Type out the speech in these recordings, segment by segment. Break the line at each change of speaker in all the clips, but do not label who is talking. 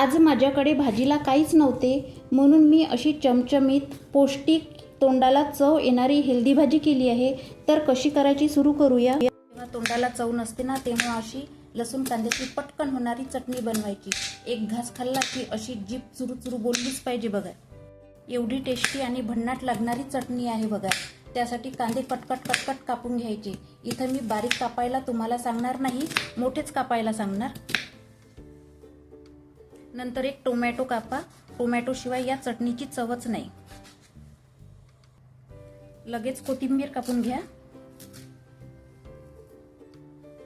आज माझ्याकडे भाजीला काहीच नव्हते म्हणून मी अशी चमचमीत पौष्टिक तोंडाला चव येणारी हेल्दी भाजी केली आहे. तर कशी करायची सुरू करूया? जेव्हा तोंडाला चव नसते ना तेव्हा अशी लसूण कांद्याची पटकन होणारी चटणी बनवायची. एक घास खाल्ला की अशी जीप चुरू चुरू बोललीच पाहिजे बघा. एवढी टेस्टी आणि भन्नाट लागणारी चटणी आहे बघा. त्यासाठी कांदे कटकट कटकट कापून घ्यायचे. इथं मी बारीक कापायला तुम्हाला सांगणार नाही मोठेच कापायला सांगणार. नंतर एक टोमॅटो कापा. टोमॅटो शिवाय या चटणीची चवच नाही. लगेच कोथिंबीर कापून घ्या.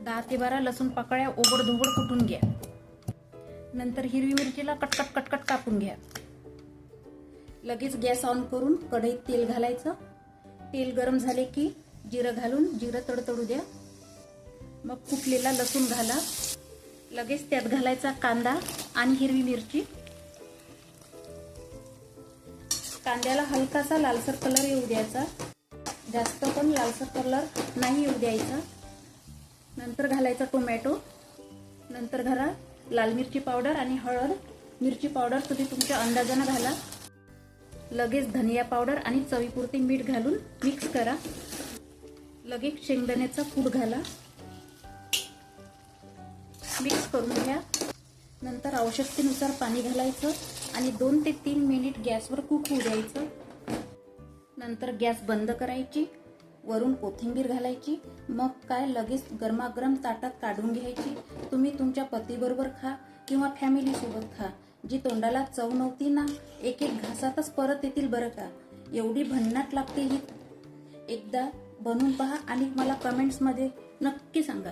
दहा ते बारा लसूण पाकळ्या ओबडधोबड कुटून घ्या. नंतर हिरवी मिरचीला कटकट कटकट कापून घ्या. लगेच गॅस ऑन करून कढईत तेल घालायचं. तेल गरम झाले की जिरं घालून जिरं तडतडू द्या. मग कुटलेला लसूण घाला. लगेच त्यात घालायचा कांदा आणि हिरवी मिरची. कांद्याला हलकासा लालसर कलर येऊ द्यायचा. जास्त पण लालसर कलर नाही येऊ द्यायचा. नंतर घालायचा टोमॅटो नंतर घाला लाल मिरची पावडर आणि हळद. मिरची पावडर तुम्ही तुमच्या अंदाजानं घाला. लगेच धनिया पावडर आणि चवीपुरते मीठ घालून मिक्स करा. लगेच शेंगदाण्याचा कूट घाला. मिक्स करून घ्या. नंतर आवश्यकतेनुसार पाणी घालायचं आणि दोन ते तीन मिनिट गॅसवर कुक होऊ द्यायचं. नंतर गॅस बंद करायची. वरून कोथिंबीर घालायची. मग काय लगेच गरमागरम ताटात काढून घ्यायची. तुम्ही तुमच्या पतीबरोबर खा किंवा फॅमिलीसोबत खा. जी तोंडाला चव नव्हती ना एक एक घासातच परत येतील बरं का? एवढी भन्नाट लागते ही. एकदा बनवून पहा आणि मला कमेंट्समध्ये नक्की सांगा.